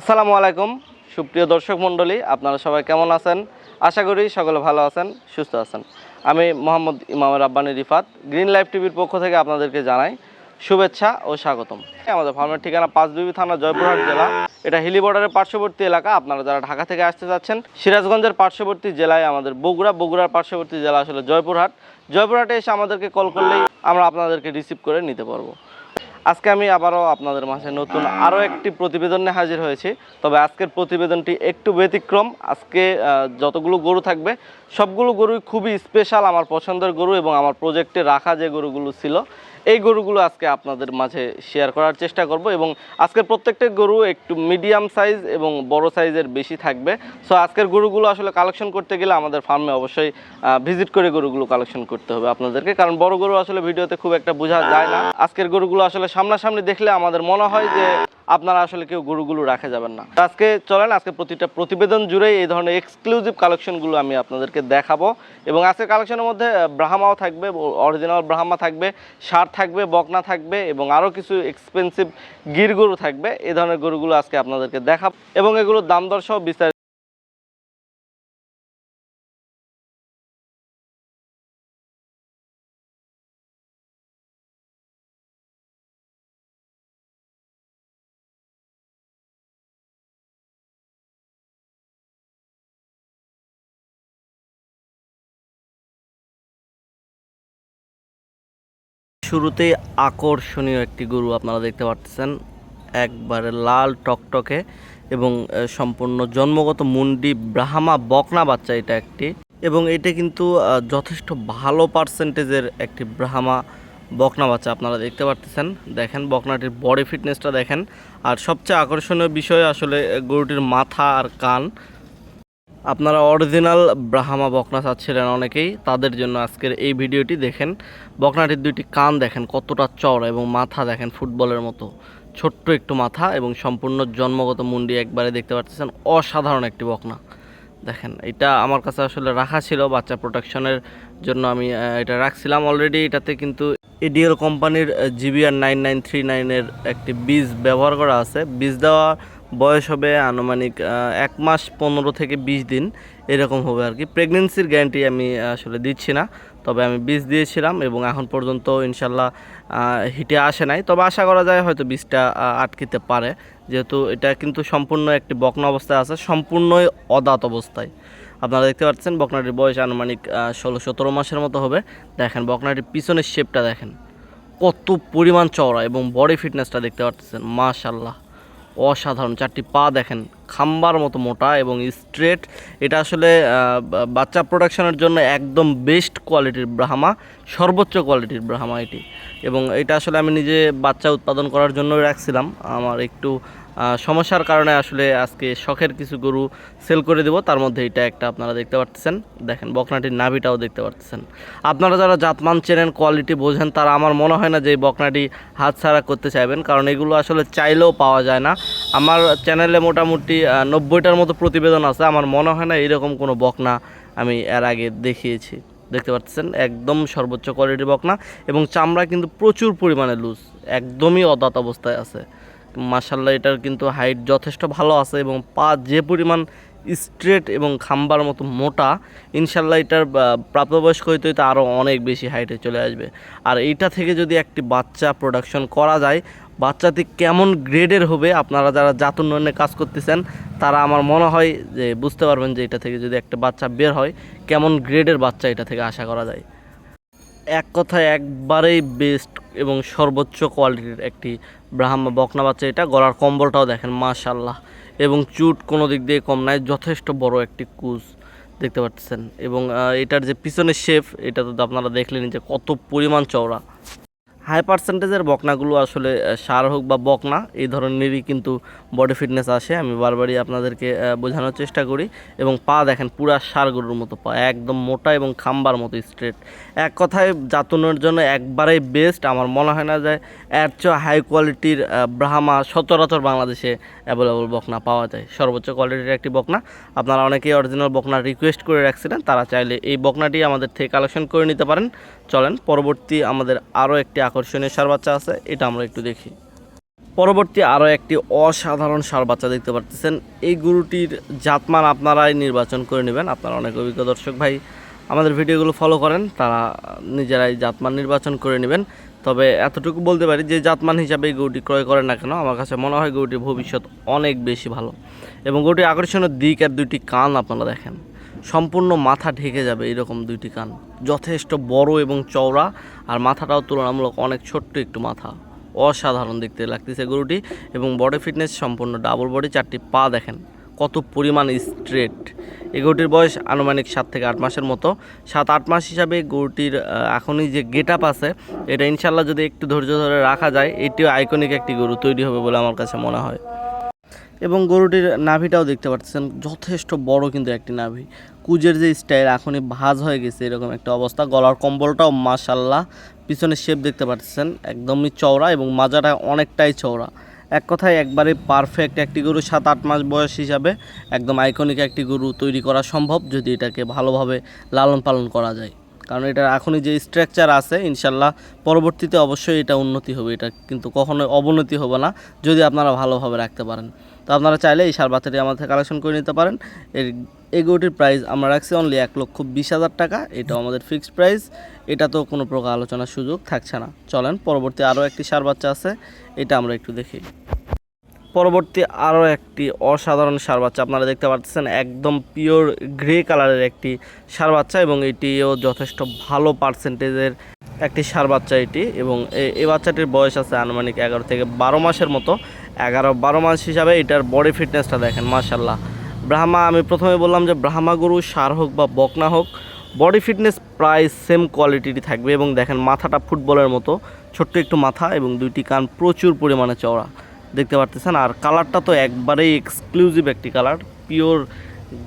আসসালামু আলাইকুম, সুপ্রিয় দর্শক মণ্ডলী, আপনারা সবাই কেমন আছেন? আশা করি সকলে ভালো আছেন, সুস্থ আছেন। আমি মোহাম্মদ ইমাম রাব্বানি রিফাত, গ্রিন লাইফ টিভির পক্ষ থেকে আপনাদেরকে জানাই শুভেচ্ছা ও স্বাগতম। আমাদের ফার্মের ঠিকানা পাঁচবিবি থানা, জয়পুরহাট জেলা। এটা হিলি বর্ডারের পার্শ্ববর্তী এলাকা, আপনারা যারা ঢাকা থেকে আসতে যাচ্ছেন, সিরাজগঞ্জের পার্শ্ববর্তী জেলায় আমাদের বগুড়া, বগুড়ার পার্শ্ববর্তী জেলা আসলে জয়পুরহাট। জয়পুরহাটে এসে আমাদেরকে কল করলেই আমরা আপনাদেরকে রিসিভ করে নিতে পারব। আজকে আমি আবারও আপনাদের মাঝে নতুন আরও একটি প্রতিবেদনে হাজির হয়েছি। তবে আজকের প্রতিবেদনটি একটু ব্যতিক্রম। আজকে যতগুলো গরু থাকবে, সবগুলো গরুই খুবই স্পেশাল আমার পছন্দের গরু এবং আমার প্রজেক্টে রাখা যে গরুগুলো ছিল। এই গরুগুলো আজকে আপনাদের মাঝে শেয়ার করার চেষ্টা করব এবং আজকের প্রত্যেকটা গরু একটু মিডিয়াম সাইজ এবং বড় সাইজের বেশি থাকবে। সো আজকের গরুগুলো আসলে কালেকশন করতে গেলে আমাদের ফার্মে অবশ্যই ভিজিট করে গরুগুলো কালেকশন করতে হবে আপনাদেরকে। কারণ বড় গরু আসলে ভিডিওতে খুব একটা বোঝা যায় না। আজকের গরুগুলো আসলে সামনাসামনি দেখলে আমাদের মনে হয় যে আপনারা আসলে কেউ গরুগুলো রাখা যাবেন না। আজকে চলেন, আজকে প্রতিটা প্রতিবেদন জুড়েই এই ধরনের এক্সক্লুসিভ কালেকশনগুলো আমি আপনাদেরকে দেখাবো। এবং আজকের কালেকশনের মধ্যে ব্রাহ্মাও থাকবে অরিজিনাল ব্রাহ্মা থাকবে, সার থাকবে, বকনা থাকবে এবং আরও কিছু এক্সপেন্সিভ গির গরু থাকবে। এ ধরনের গরুগুলো আজকে আপনাদেরকে দেখাব এবং এগুলোর দাম দর সহ বিস্তারিত শুরুতেই আকর্ষণীয় একটি গরু আপনারা দেখতে পাচ্ছেন একবারে লাল টকটকে এবং সম্পূর্ণ জন্মগত মুন্ডি ব্রাহ্মা বকনা বাচ্চা এটা একটি। এবং এটা কিন্তু যথেষ্ট ভালো পার্সেন্টেজের একটি ব্রাহ্মা বকনা বাচ্চা আপনারা দেখতে পাচ্ছেন দেখেন বকনাটির বডি ফিটনেসটা দেখেন। আর সবচেয়ে আকর্ষণীয় বিষয় আসলে গরুটির মাথা আর কান। আপনারা অরিজিনাল ব্রাহামা বকনা চাচ্ছিলেন অনেকেই, তাদের জন্য আজকের এই ভিডিওটি দেখেন। বকনাটির দুইটি কান দেখেন, কতটা চড় এবং মাথা দেখেন ফুটবলের মতো। ছোট্ট একটু মাথা এবং সম্পূর্ণ জন্মগত মুন্ডি একবারে দেখতে পাচ্ছেন অসাধারণ একটি বকনা। দেখেন, এটা আমার কাছে আসলে রাখা ছিল, বাচ্চা প্রোটেকশনের জন্য আমি এটা রাখছিলাম অলরেডি এটাতে কিন্তু এডিএল কোম্পানির জিবিআর নাইন নাইন থ্রি নাইনের একটি বীজ ব্যবহার করা আছে। বীজ দেওয়া বয়স হবে আনুমানিক এক মাস পনেরো থেকে বিশ দিন, এরকম হবে আর কি। প্রেগনেন্সির গ্যারান্টি আমি আসলে দিচ্ছি না, তবে আমি বীজ দিয়েছিলাম এবং এখন পর্যন্ত ইনশাল্লাহ হিটে আসে নাই। তবে আশা করা যায় হয়তো বীজটা আটকিতে পারে। যেহেতু এটা কিন্তু সম্পূর্ণ একটি বকনা অবস্থায় আছে, সম্পূর্ণই অদাত অবস্থায়। আপনারা দেখতে পাচ্ছেন, বকনাটির বয়স আনুমানিক ষোলো সতেরো মাসের মতো হবে। দেখেন, বকনাটির পিছনের শেপটা দেখেন। কত পরিমাণ চওড়া এবং বডি ফিটনেসটা দেখতে পাচ্ছেন মাশাল্লাহ অসাধারণ। চারটি পা দেখেন, খাম্বার মতো মোটা এবং স্ট্রেট এটা আসলে বাচ্চা প্রোডাকশনের জন্য একদম বেস্ট কোয়ালিটির ব্রাহ্মা সর্বোচ্চ কোয়ালিটির ব্রাহ্মা এটি। এবং এটা আসলে আমি নিজে বাচ্চা উৎপাদন করার জন্য রাখছিলাম। আমার একটু সমস্যার কারণে আসলে আজকে শখের কিছু গরু সেল করে দেবো। তার মধ্যে এটা একটা আপনারা দেখতে পাচ্ছেন দেখেন, বকনাটির নাভিটাও দেখতে পাচ্ছেন আপনারা যারা জাতমান চেনেন কোয়ালিটি বোঝেন, তারা আমার মনে হয় না যে এই বকনাটি হাতছাড়া করতে চাইবেন, কারণ এগুলো আসলে চাইলেও পাওয়া যায় না। আমার চ্যানেলে মোটামুটি নব্বইটার মতো প্রতিবেদন আছে। আমার মনে হয় না এরকম কোনো বকনা আমি এর আগে দেখিয়েছি। দেখতে পাচ্ছেন একদম সর্বোচ্চ কোয়ালিটির বকনা এবং চামড়া কিন্তু প্রচুর পরিমাণে লুজ একদমই অদাত অবস্থায় আছে। মার্শাল্লাহ এটার কিন্তু হাইট যথেষ্ট ভালো আছে এবং পা যে পরিমাণ স্ট্রেট এবং খাম্বার মতো মোটা ইনশাল্লাহ এটার প্রাপ্তবয়স্ক হইতে হইতে আরও অনেক বেশি হাইটে চলে আসবে। আর এইটা থেকে যদি একটি বাচ্চা প্রোডাকশন করা যায়, বাচ্চাটি কেমন গ্রেডের হবে, আপনারা যারা জাত উন্নয়নে কাজ করতেছেন, তারা আমার মনে হয় যে বুঝতে পারবেন যে এটা থেকে যদি একটা বাচ্চা বের হয়, কেমন গ্রেডের বাচ্চা এটা থেকে আশা করা যায়। এক কথায় একবারেই বেস্ট এবং সর্বোচ্চ কোয়ালিটির একটি ব্রাহ্মা বকনা বাচ্চা। এটা গলার কম্বলটাও দেখেন মাশাল্লাহ এবং চুট কোনো দিক দিয়ে কম নাই, যথেষ্ট বড় একটি কুচ দেখতে পাচ্ছেন। এবং এটার যে পিছনের শেফ এটা তো আপনারা দেখলেন যে কত পরিমাণ চওড়া। হাই পার্সেন্টেজের বকনাগুলো আসলে সার হোক বা বকনা, এই ধরনেরই কিন্তু বডি ফিটনেস আসে। আমি বারবারই আপনাদেরকে বোঝানোর চেষ্টা করি। এবং পা দেখেন, পুরা সার গরুর মতো পা, একদম মোটা এবং খাম্বার মতো স্ট্রেট এক কথায়, জাতনের জন্য একবারেই বেস্ট আমার মনে হয় না যে এর চেয়ে হাই কোয়ালিটির ব্রাহ্মা সচরাচর বাংলাদেশে অ্যাভেলেবল বকনা পাওয়া যায়। সর্বোচ্চ কোয়ালিটির একটি বকনা। আপনারা অনেকেই অরিজিনাল বকনা রিকোয়েস্ট করে রাখছিলেন, তারা চাইলে এই বকনাটি আমাদের থেকে কালেকশন করে নিতে পারেন। চলেন, পরবর্তী আমাদের আরও একটি আকর্ষণীয় সার বাচ্চা আছে, এটা আমরা একটু দেখি। পরবর্তী আরও একটি অসাধারণ সার বাচ্চা দেখতে পাচ্ছেন এই গরুটির জাতমান আপনারাই নির্বাচন করে নেবেন। আপনারা অনেক অভিজ্ঞ দর্শক ভাই, আমাদের ভিডিওগুলো ফলো করেন, তারা নিজেরাই জাতমান নির্বাচন করে নেবেন। তবে এতটুকু বলতে পারি যে জাতমান হিসাবে এই গরুটি ক্রয় করেন না কেন, আমার কাছে মনে হয় গরুটির ভবিষ্যৎ অনেক বেশি ভালো। এবং গরুটির আকর্ষণীয় দিক আর দুইটি কান আপনারা দেখেন। সম্পূর্ণ মাথা ঢেকে যাবে এরকম দুইটি কান। যথেষ্ট বড় এবং চওড়া, আর মাথাটাও তুলনামূলক অনেক ছোট্ট একটু মাথা। অসাধারণ দেখতে লাগতেছে গরুটি, এবং বডি ফিটনেস সম্পূর্ণ ডাবল বডি চারটি পা দেখেন, কত পরিমাণ স্ট্রেট এই গরুটির বয়স আনুমানিক সাত থেকে আট মাসের মতো। সাত, আট মাস হিসাবে গরুটির এখনই যে গেট আপ আছে, এটা ইনশাল্লাহ যদি একটু ধৈর্য ধরে রাখা যায়, এটিও আইকনিক একটি গরু তৈরি হবে বলে আমার কাছে মনে হয়। এবং গরুটির নাভিটাও দেখতে পাচ্ছেন, যথেষ্ট বড় কিন্তু একটি নাভি। কুজের যে স্টাইল এখনই ভাজ হয়ে গেছে এরকম একটা অবস্থা। গলার কম্বলটাও মাশাল্লাহ পিছনে শেপ দেখতে পাচ্ছেন, একদমই চওড়া এবং মাজাটা অনেকটাই চওড়া। এক কথায় একবারে পারফেক্ট একটি গরু, সাত আট মাস বয়স হিসাবে একদম আইকনিক একটি গরু তৈরি করা সম্ভব যদি এটাকে ভালোভাবে লালন পালন করা যায়। কারণ এটার এখনই যে স্ট্রাকচার আছে, ইনশাল্লাহ পরবর্তীতে অবশ্যই এটা উন্নতি হবে, এটা কিন্তু কখনোই অবনতি হবে না, যদি আপনারা ভালোভাবে রাখতে পারেন। তো আপনারা চাইলে এই সার বাচ্চাটি আমাদের কালেকশন করে নিতে পারেন। এর এই গরুটির প্রাইস আমরা রাখছি অনলি এক লক্ষ বিশ হাজার টাকা। এটাও আমাদের ফিক্সড প্রাইস এটা তো কোনো প্রকার আলোচনার সুযোগ থাকছে না। চলেন, পরবর্তী আরও একটি সার বাচ্চা আছে। এটা আমরা একটু দেখি। পরবর্তী আরও একটি অসাধারণ সার বাচ্চা আপনারা দেখতে পাচ্ছেন একদম পিওর গ্রে কালারের একটি সার বাচ্চা এবং এটিও যথেষ্ট ভালো পার্সেন্টেজের একটি সার বাচ্চা এটি। এবং এই বাচ্চাটির বয়স আছে আনুমানিক এগারো থেকে বারো মাসের মতো। এগারো বারো মাস হিসাবে এটার বডি ফিটনেসটা দেখেন মাশাল্লাহ ব্রাহ্মা, আমি প্রথমে বললাম যে ব্রাহ্মা গরু, সার হোক বা বকনা হোক বডি ফিটনেস প্রায় সেম কোয়ালিটিরই থাকবে এবং দেখেন মাথাটা ফুটবলের মতো, ছোট্ট একটু মাথা এবং দুইটি কান প্রচুর পরিমাণে চওড়া। দেখতে পারতেছেন? আর কালারটা তো একবারেই এক্সক্লুসিভ একটি কালার পিওর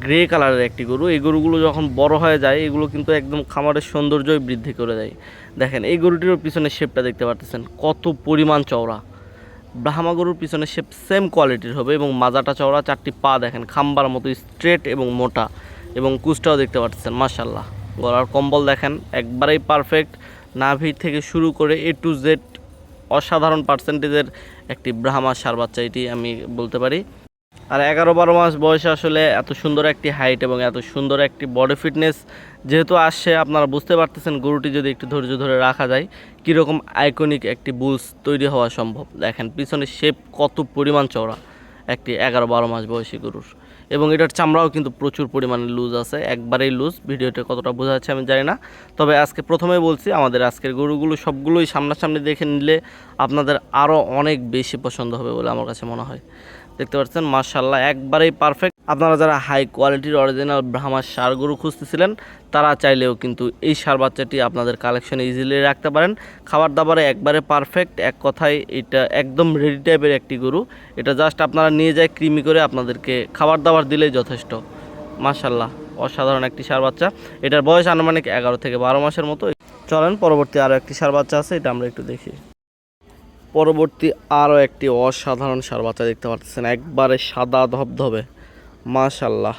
গ্রে কালারের একটি গরু। এই গরুগুলো যখন বড় হয়ে যায়, এগুলো কিন্তু একদম খামারের সৌন্দর্যই বৃদ্ধি করে দেয়। দেখেন, এই গরুটিরও পিছনে শেপটা দেখতে পারতেছেন? কত পরিমাণ চওড়া। ব্রাহ্মা গরুর পিছনে শেপ সেম কোয়ালিটির হবে এবং মাজাটা চওড়া, চারটি পা দেখেন, খাম্বার মতো স্ট্রেট এবং মোটা এবং কুচটাও দেখতে পাচ্ছেন মাসাল্লাহ গলার কম্বল দেখেন, একবারেই পারফেক্ট নাভি থেকে শুরু করে এ টু জেড অসাধারণ পার্সেন্টেজের একটি ব্রাহ্মা সার বাচ্চা, এটি আমি বলতে পারি। আর এগারো বারো মাস বয়সে আসলে এত সুন্দর একটি হাইট এবং এত সুন্দর একটি বডি ফিটনেস যেহেতু আসছে, আপনারা বুঝতে পারতেছেন গরুটি যদি একটু ধৈর্য ধরে রাখা যায়, কীরকম আইকনিক একটি বুলস তৈরি হওয়া সম্ভব। দেখেন পিছনে শেপ কত পরিমাণ চওড়া একটি এগারো বারো মাস বয়সী গরুর। এবং এটার চামড়াও কিন্তু প্রচুর পরিমাণে লুজ আছে, একবারেই লুজ ভিডিওতে কতটা বোঝা যাচ্ছে আমি জানি না। তবে আজকে প্রথমে বলছি, আমাদের আজকের গরুগুলো সবগুলোই সামনাসামনি দেখে নিলে আপনাদের আরও অনেক বেশি পছন্দ হবে বলে আমার কাছে মনে হয়। দেখতে পাচ্ছেন মার্শাল্লাহ একবারেই পারফেক্ট আপনারা যারা হাই কোয়ালিটির অরিজিনাল ব্রাহ্মার সার গরু খুঁজতেছিলেন, তারা চাইলেও কিন্তু এই সার বাচ্চাটি আপনাদের কালেকশনে ইজিলি রাখতে পারেন। খাবার দাবারে একবারে পারফেক্ট এক কথায় এটা একদম রেডি টাইপের একটি গরু। এটা জাস্ট আপনারা নিয়ে যায় কৃমি করে আপনাদেরকে খাবার দাবার দিলেই যথেষ্ট। মাশাল্লাহ অসাধারণ একটি সার বাচ্চা। এটার বয়স আনুমানিক এগারো থেকে বারো মাসের মতো। চলেন, পরবর্তী আরও একটি সার বাচ্চা আছে, এটা আমরা একটু দেখি। পরবর্তী আরও একটি অসাধারণ সার বাচ্চা দেখতে পাচ্ছেন একবারে সাদা ধবধবে। মাশাল্লাহ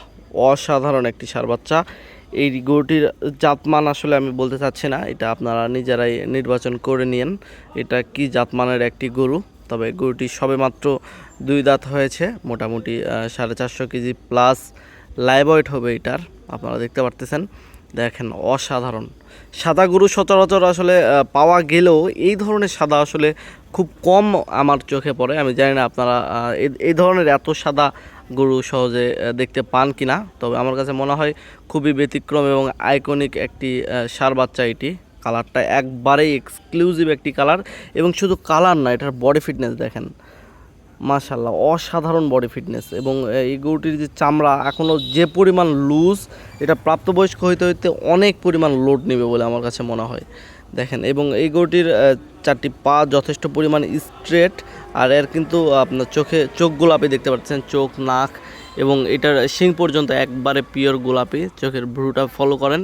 অসাধারণ একটি সার বাচ্চা। এই গরুটির জাতমান আসলে আমি বলতে চাচ্ছি না, এটা আপনারা নিজেরাই নির্বাচন করে নিন এটা কি জাতমানের একটি গরু? তবে গরুটি সবেমাত্র দুই দাঁত হয়েছে, মোটামুটি সাড়ে চারশো কেজি প্লাস লাইভ ওয়েট হবে এটার, আপনারা দেখতে পারতেছেন। দেখেন, অসাধারণ। সাদা গরু সচরাচর আসলে পাওয়া গেলেও এই ধরনের সাদা আসলে খুব কম আমার চোখে পড়ে। আমি জানি না আপনারা এই- ধরনের এত সাদা গরু সহজে দেখতে পান কি না তবে আমার কাছে মনে হয় খুবই ব্যতিক্রম এবং আইকনিক একটি সার বাচ্চা এটি। কালারটা একবারেই এক্সক্লুসিভ একটি কালার এবং শুধু কালার না, এটার বডি ফিটনেস দেখেন। মাশাল্লাহ অসাধারণ বডি ফিটনেস এবং এই গরুটির যে চামড়া এখনও যে পরিমাণ লুজ এটা প্রাপ্তবয়স্ক হইতে হইতে অনেক পরিমাণ লোড নেবে বলে আমার কাছে মনে হয়। দেখেন, এবং এই গরুটির চারটি পা যথেষ্ট পরিমাণ স্ট্রেট আর এর কিন্তু আপনার চোখে, চোখ গোলাপি দেখতে পাচ্ছেন, চোখ, নাক, এবং এটার শিং পর্যন্ত একবারে পিওর গোলাপি, চোখের ভ্রুটা ফলো করেন,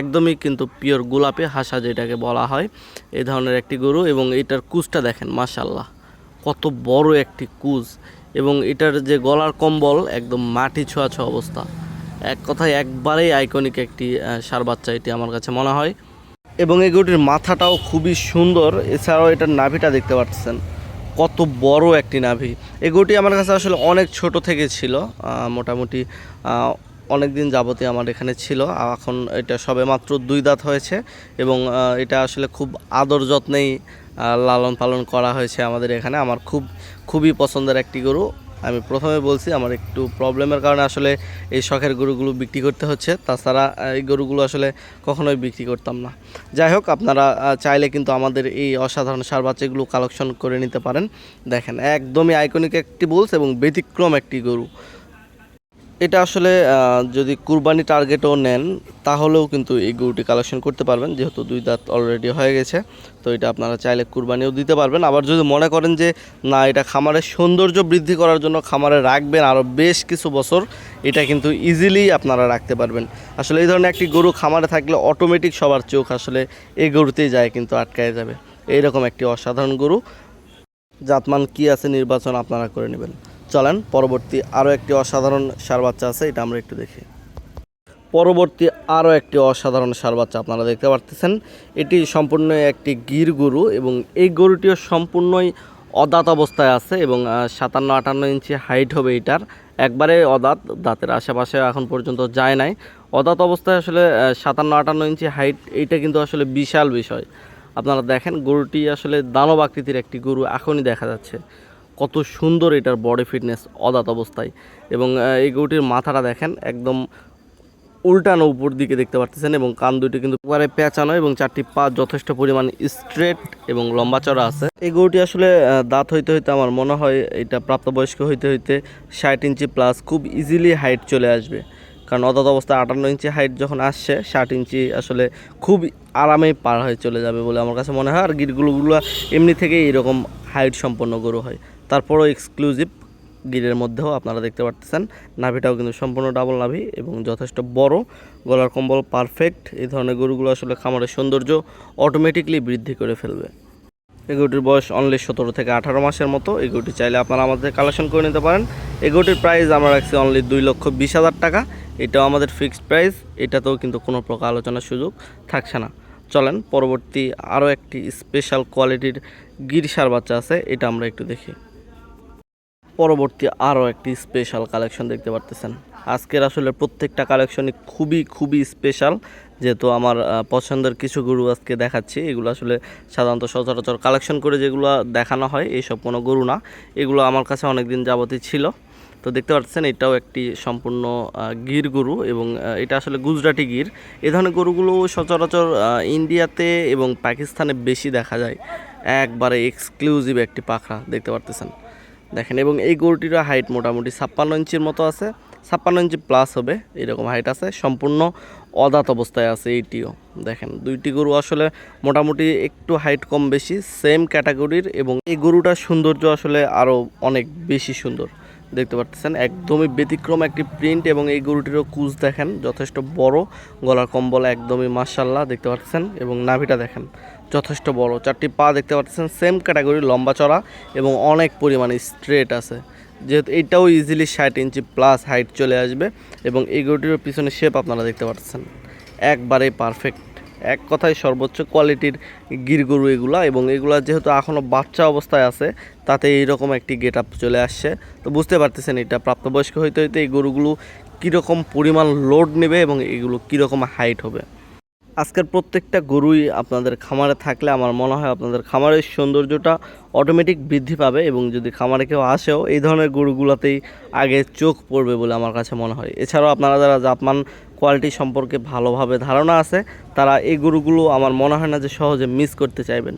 একদমই কিন্তু পিওর গোলাপি হাসা যেটাকে বলা হয় এই ধরনের একটি গরু, এবং এটার কুচটা দেখেন মাশাল্লাহ কত বড় একটি কুজ এবং এটার যে গলার কম্বল একদম মাটি ছোঁয়া ছোঁয়া অবস্থা। এক কথায় একবারেই আইকনিক একটি সার বাচ্চা এটি আমার কাছে মনে হয়। এবং এই গরুটির মাথাটাও খুবই সুন্দর, এছাড়াও এটার নাভিটা দেখতে পাচ্ছেন। কত বড় একটি নাভি। এই গরুটি আমার কাছে আসলে অনেক ছোট থেকে ছিল মোটামুটি অনেক দিন যাবতীয় আমার এখানে ছিল। এখন এটা সবে মাত্র দুই দাঁত হয়েছে এবং এটা আসলে খুব আদর যত্নেই লালন পালন করা হয়েছে আমাদের এখানে। আমার খুব, খুবই পছন্দের একটি গরু। আমি প্রথমে বলছি, আমার একটু প্রবলেমের কারণে আসলে এই শখের গরুগুলো বিক্রি করতে হচ্ছে। তাছাড়া এই গরুগুলো আসলে কখনোই বিক্রি করতাম না। যাই হোক, আপনারা চাইলে কিন্তু আমাদের এই অসাধারণ সার বাচ্চাগুলো কালেকশন করে নিতে পারেন। দেখেন, একদমই আইকনিক একটি বুলস এবং ব্যতিক্রম একটি গরু। এটা আসলে যদি কুরবানি টার্গেটও নেন, তাহলেও কিন্তু এই গরুটি কালেকশন করতে পারবেন, যেহেতু দুই দাঁত অলরেডি হয়ে গেছে। তো এটা আপনারা চাইলে কুরবানিও দিতে পারবেন। আবার যদি মনে করেন যে, না, এটা খামারের সৌন্দর্য বৃদ্ধি করার জন্য খামারে রাখবেন আরও বেশ কিছু বছর, এটা কিন্তু ইজিলি আপনারা রাখতে পারবেন। আসলে এই ধরনের একটি গরু খামারে থাকলে অটোমেটিক সবার চোখ আসলে এই গরুতেই যায়, কিন্তু আটকায় যাবে। এইরকম একটি অসাধারণ গরু। জাতমান কি আছে নির্বাচন আপনারা করে নেবেন। চলেন, পরবর্তী আরও একটি অসাধারণ সার বাচ্চা আছে, এটা আমরা একটু দেখি। পরবর্তী আরও একটি অসাধারণ সার বাচ্চা আপনারা দেখতে পারতেছেন। এটি সম্পূর্ণ একটি গির গরু এবং এই গরুটিও সম্পূর্ণই অদাঁত অবস্থায় আছে এবং সাতান্ন আটান্ন ইঞ্চি হাইট হবে এটার। একবারে অদাঁত, দাঁতের আশেপাশে এখন পর্যন্ত যায় নাই। অদাঁত অবস্থায় আসলে সাতান্ন আটান্ন ইঞ্চি হাইট, এইটা কিন্তু আসলে বিশাল বিষয়। আপনারা দেখেন, গরুটি আসলে দানব আকৃতির একটি গরু, এখনই দেখা যাচ্ছে। কত সুন্দর এটার বডি ফিটনেস অদাত অবস্থায়। এবং এই গরুটির মাথাটা দেখেন, একদম উল্টানো উপর দিকে দেখতে পাচ্ছেন এবং কান দুটি কিন্তু একেবারে পেঁচানো এবং চারটি পা যথেষ্ট পরিমাণ স্ট্রেট এবং লম্বা চড়া আছে। এই গরুটি আসলে দাঁত হইতে হইতে আমার মনে হয় এটা প্রাপ্তবয়স্ক হইতে হইতে ষাট ইঞ্চি প্লাস খুব ইজিলি হাইট চলে আসবে। কারণ অদাত অবস্থায় আটান্ন ইঞ্চি হাইট যখন আসছে, ষাট ইঞ্চি আসলে খুব আরামেই পার হয়ে চলে যাবে বলে আমার কাছে মনে হয়। আর গিরগুলোগুলো এমনি থেকেই এরকম হাইট সম্পন্ন গরু হয়। তারপরও এক্সক্লুসিভ গিরের মধ্যেও আপনারা দেখতে পাচ্ছেন নাভিটাও কিন্তু সম্পূর্ণ ডাবল নাভি এবং যথেষ্ট বড়। গলার কম্বল পারফেক্ট এই ধরনের গরুগুলো আসলে খামারের সৌন্দর্য অটোমেটিকলি বৃদ্ধি করে ফেলবে। এই গরুটির বয়স অনলি সতেরো থেকে আঠারো মাসের মতো। এই গরুটি চাইলে আপনারা আমাদের কালেকশন করে নিতে পারেন। এই গরুটির প্রাইস আমরা রাখছি অনলি দুই লক্ষ বিশ হাজার টাকা। এটাও আমাদের ফিক্সড প্রাইস এটাতেও কিন্তু কোনো প্রকার আলোচনার সুযোগ থাকছে না। চলেন, পরবর্তী আরও একটি স্পেশাল কোয়ালিটির গিরিসার বাচ্চা আছে, এটা আমরা একটু দেখি। পরবর্তী আরও একটি স্পেশাল কালেকশন দেখতে পারতেছেন। আজকের আসলে প্রত্যেকটা কালেকশনই খুবই খুবই স্পেশাল যেহেতু আমার পছন্দের কিছু গরু আজকে দেখাচ্ছি। এগুলো আসলে সাধারণত সচরাচর কালেকশন করে যেগুলো দেখানো হয়, এইসব কোনো গরু না। এগুলো আমার কাছে অনেক দিন যাবতই ছিল। তো দেখতে পাচ্ছেন এটাও একটি সম্পূর্ণ গির গরু এবং এটা আসলে গুজরাটি গির। এ ধরনের গরুগুলো সচরাচর ইন্ডিয়াতে এবং পাকিস্তানে বেশি দেখা যায়। একবারে এক্সক্লুসিভ একটি পাখরা, দেখতে পারতেছেন। দেখেন, এবং এই গরুটির হাইট মোটামুটি ছাপ্পান্ন ইঞ্চির মতো আছে। ছাপ্পান্ন ইঞ্চি প্লাস হবে, এরকম হাইট আছে। সম্পূর্ণ অদাত অবস্থায় আছে এইটিও। দেখেন, দুইটি গরু আসলে মোটামুটি একটু হাইট কম বেশি সেম ক্যাটাগরির এবং এই গরুটার সৌন্দর্য আসলে আরও অনেক বেশি সুন্দর। দেখতে পাচ্ছেন, একদমই ব্যতিক্রম একটি প্রিন্ট এবং এই গরুটিরও কুচ দেখেন, যথেষ্ট বড়, গলার কম্বল একদমই মার্শাল্লাহ দেখতে পাচ্ছেন, এবং নাভিটা দেখেন। যথেষ্ট বড়। চারটি পা দেখতে পাচ্ছেন সেম ক্যাটাগরি লম্বা চড়া এবং অনেক পরিমাণে স্ট্রেট আছে। যেহেতু এইটাও ইজিলি ষাট ইঞ্চি প্লাস হাইট চলে আসবে এবং এই গরুটির পিছনে শেপ আপনারা দেখতে পাচ্ছেন। একবারে পারফেক্ট এক কথায় সর্বোচ্চ কোয়ালিটির গির গরু এগুলা এবং এগুলা যেহেতু এখনও বাচ্চা অবস্থায় আছে, তাতে এইরকম একটি গেট আপ চলে আসছে। তো বুঝতে পারতেছেন এটা প্রাপ্তবয়স্ক হইতে হইতে এই গরুগুলো কীরকম পরিমাণ লোড নেবে এবং এগুলো কীরকম হাইট হবে। আজকের প্রত্যেকটা গরুই আপনাদের খামারে থাকলে আমার মনে হয় আপনাদের খামারের সৌন্দর্যটা অটোমেটিক বৃদ্ধি পাবে এবং যদি খামারে কেউ আসেও এই ধরনের গরুগুলোতেই আগে চোখ পড়বে বলে আমার কাছে মনে হয়। এছাড়াও আপনারা যারা জাতমান কোয়ালিটি সম্পর্কে ভালোভাবে ধারণা আছে, তারা এই গরুগুলো আমার মনে হয় না যে সহজে মিস করতে চাইবেন।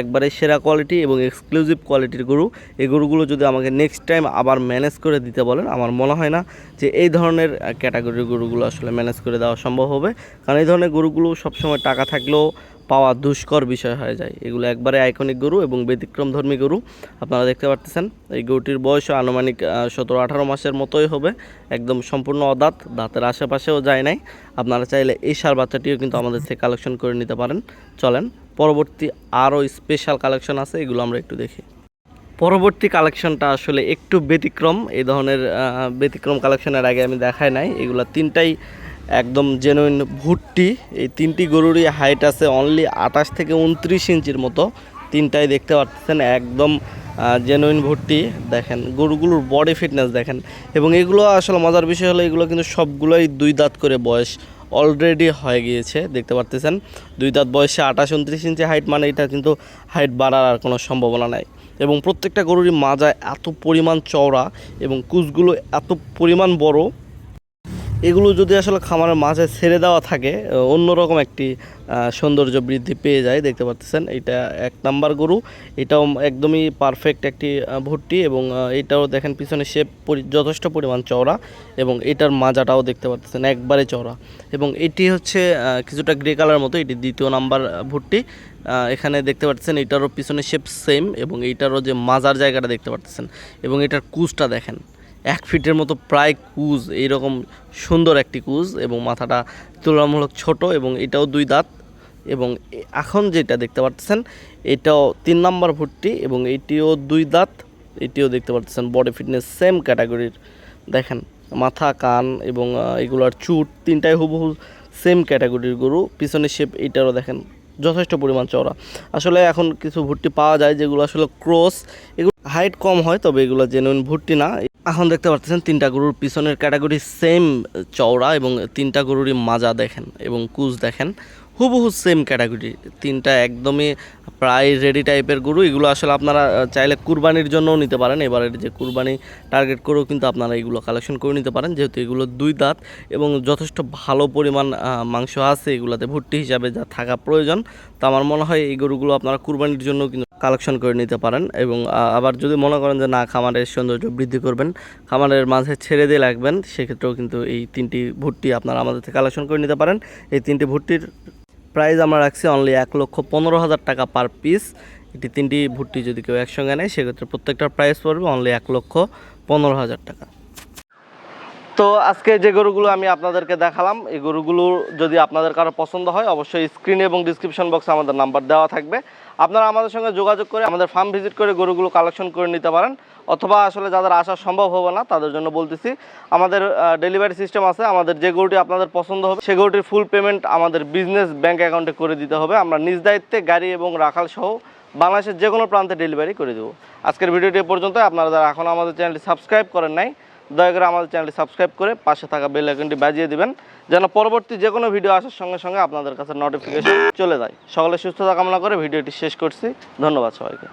একবারে সেরা কোয়ালিটি এবং এক্সক্লুসিভ কোয়ালিটির গরু। এই গরুগুলো যদি আমাকে নেক্সট টাইম আবার ম্যানেজ করে দিতে বলেন, আমার মনে হয় না যে এই ধরনের ক্যাটাগরির গরুগুলো আসলে ম্যানেজ করে দেওয়া সম্ভব হবে। কারণ এই ধরনের গরুগুলো সবসময় টাকা থাকলেও পাওয়া দুষ্কর বিষয় হয়ে যায়। এগুলো একবারে আইকনিক গরু এবং ব্যতিক্রমধর্মী গরু। আপনারা দেখতে পাচ্ছেন এই গরুটির বয়স আনুমানিক সতেরো আঠারো মাসের মতোই হবে। একদম সম্পূর্ণ অদাঁত, দাঁতের আশেপাশেও যায় নাই। আপনারা চাইলে এই সার বাচ্চাটিও কিন্তু আমাদের থেকে কালেকশন করে নিতে পারেন। চলেন পরবর্তী আরও স্পেশাল কালেকশন আছে, এগুলো আমরা একটু দেখি। পরবর্তী কালেকশনটা আসলে একটু ব্যতিক্রম, এই ধরনের ব্যতিক্রম কালেকশনের আগে আমি দেখাই নাই। এগুলো তিনটাই একদম জেনুইন ভুট্টি, এই তিনটি গরুরই হাইট আছে অনলি আঠাশ থেকে উনত্রিশ ইঞ্চির মতো। তিনটাই দেখতে পাচ্ছেন একদম জেনুইন ভর্তি দেখেন, গরুগুলোর বডি ফিটনেস দেখেন। এবং এগুলো আসলে মজার বিষয় হলো, এগুলো কিন্তু সবগুলোই দুই দাঁত করে বয়স। অলরেডি হয়ে গিয়েছে, দেখতে পারতেছেন। দুই দাঁত বয়সে আঠাশ উনত্রিশ ইঞ্চি হাইট মানে এটা কিন্তু হাইট বাড়ার আর কোনো সম্ভাবনা নাই। এবং প্রত্যেকটা গরুরই মাজা এত পরিমাণ চওড়া এবং কুচগুলো এত পরিমাণ বড় এগুলো যদি আসলে খামারের মাঝে ছেড়ে দেওয়া থাকে অন্যরকম একটি সৌন্দর্য বৃদ্ধি পেয়ে যায় দেখতে পাচ্ছেন। এটা এক নাম্বার গরু। এটাও একদমই পারফেক্ট একটি ভর্তি এবং এটাও দেখেন পিছনে শেপ যথেষ্ট পরিমাণ চওড়া এবং এটার মাজাটাও দেখতে পাচ্ছেন একবারে চওড়া। এবং এটি হচ্ছে কিছুটা গ্রে কালার মতো এটি দ্বিতীয় নাম্বার আহ, এখানে দেখতে পাচ্ছেন এটারও পিছনে শেপ সেম এবং এইটারও যে মাজার জায়গাটা দেখতে পাচ্ছেন এবং এটার কুচটা দেখেন। এক ফিটের মতো প্রায় কুজ, এইরকম সুন্দর একটি কুজ এবং মাথাটা তুলনামূলক ছোট এবং এটাও দুই দাঁত এবং এখন যেটা দেখতে পাচ্ছেন এটাও তিন নাম্বার ভর্তি এবং এটিও দুই দাঁত, এটিও দেখতে পাচ্ছেন বডি ফিটনেস সেম ক্যাটাগরির দেখেন, মাথা, কান এবং এগুলোর চুট তিনটাই হুবহু সেম ক্যাটাগরির গরু পিছনে শেপ এইটারও দেখেন যথেষ্ট পরিমাণ চওড়া। আসলে এখন কিছু ভুট্টি পাওয়া যায় যেগুলো আসলে ক্রস, এগুলো হাইট কম হয়, তবে এগুলো জেনুইন ভুট্টি না। এখন দেখতে পাচ্ছেন তিনটা গরুর পিছনের ক্যাটাগরি সেম চওড়া এবং তিনটা গরুরই মাজা দেখেন এবং কুচ দেখেন। হুবহু সেম ক্যাটাগরি তিনটা একদমই প্রায় রেডি টাইপের গরু, এগুলো আসলে আপনারা চাইলে কুরবানির জন্যও নিতে পারেন। এবারের যে কুরবানি টার্গেট করেও কিন্তু আপনারা এগুলো কালেকশন করে নিতে পারেন। যেহেতু এগুলো দুই দাঁত এবং যথেষ্ট ভালো পরিমাণ মাংস আছে এগুলোতে ভর্তি হিসাবে যা থাকা প্রয়োজন। তো আমার মনে হয় এই গরুগুলো আপনারা কুরবানির জন্য কিন্তু কালেকশন করে নিতে পারেন এবং আবার যদি মনে করেন যে না, খামারের সৌন্দর্য বৃদ্ধি করবেন, খামারের মাঝে ছেড়ে দিয়ে রাখবেন, সেক্ষেত্রেও কিন্তু এই তিনটি ভর্তি আপনারা আমাদের থেকে কালেকশন করে নিতে পারেন। এই তিনটি ভর্তির প্রাইস আমরা রাখছি অনলি এক লক্ষ পনেরো হাজার টাকা পার পিস এটি তিনটি ভুট্টি যদি কেউ একসঙ্গে নেয়, সেক্ষেত্রে প্রত্যেকটার প্রাইস পড়বে অনলি এক লক্ষ পনেরো হাজার টাকা। তো আজকে যে গরুগুলো আমি আপনাদেরকে দেখালাম, এই গরুগুলো যদি আপনাদের কারও পছন্দ হয়, অবশ্যই স্ক্রিনে এবং ডিসক্রিপশন বক্সে আমাদের নাম্বার দেওয়া থাকবে। আপনারা আমাদের সঙ্গে যোগাযোগ করে আমাদের ফার্ম ভিজিট করে গরুগুলো কালেকশন করে নিতে পারেন, অথবা আসলে যাদের আসা সম্ভব হবে না, তাদের জন্য বলতেছি, আমাদের ডেলিভারি সিস্টেম আছে, আমাদের যে গরুটি আপনাদের পছন্দ হবে, সে গরুটির ফুল পেমেন্ট আমাদের বিজনেস ব্যাংক অ্যাকাউন্টে করে দিতে হবে। আমরা নিজ দায়িত্বে গাড়ি এবং রাখাল সহ বাংলাদেশের যে কোনো প্রান্তে ডেলিভারি করে দেবো। আজকের ভিডিওটি পর্যন্ত আপনারা যারা এখন আমাদের চ্যানেলটি সাবস্ক্রাইব করেন নাই দয়া করে আমাদের চ্যানেলটি সাবস্ক্রাইব করে পাশে থাকা বেল আইকনটি বাজিয়ে দিবেন, যেন পরবর্তী যে কোনো ভিডিও আসার সঙ্গে সঙ্গে আপনাদের কাছে নোটিফিকেশন চলে যায়। সকলে সুস্থতা কামনা করে ভিডিওটি শেষ করছি। ধন্যবাদ সবাইকে।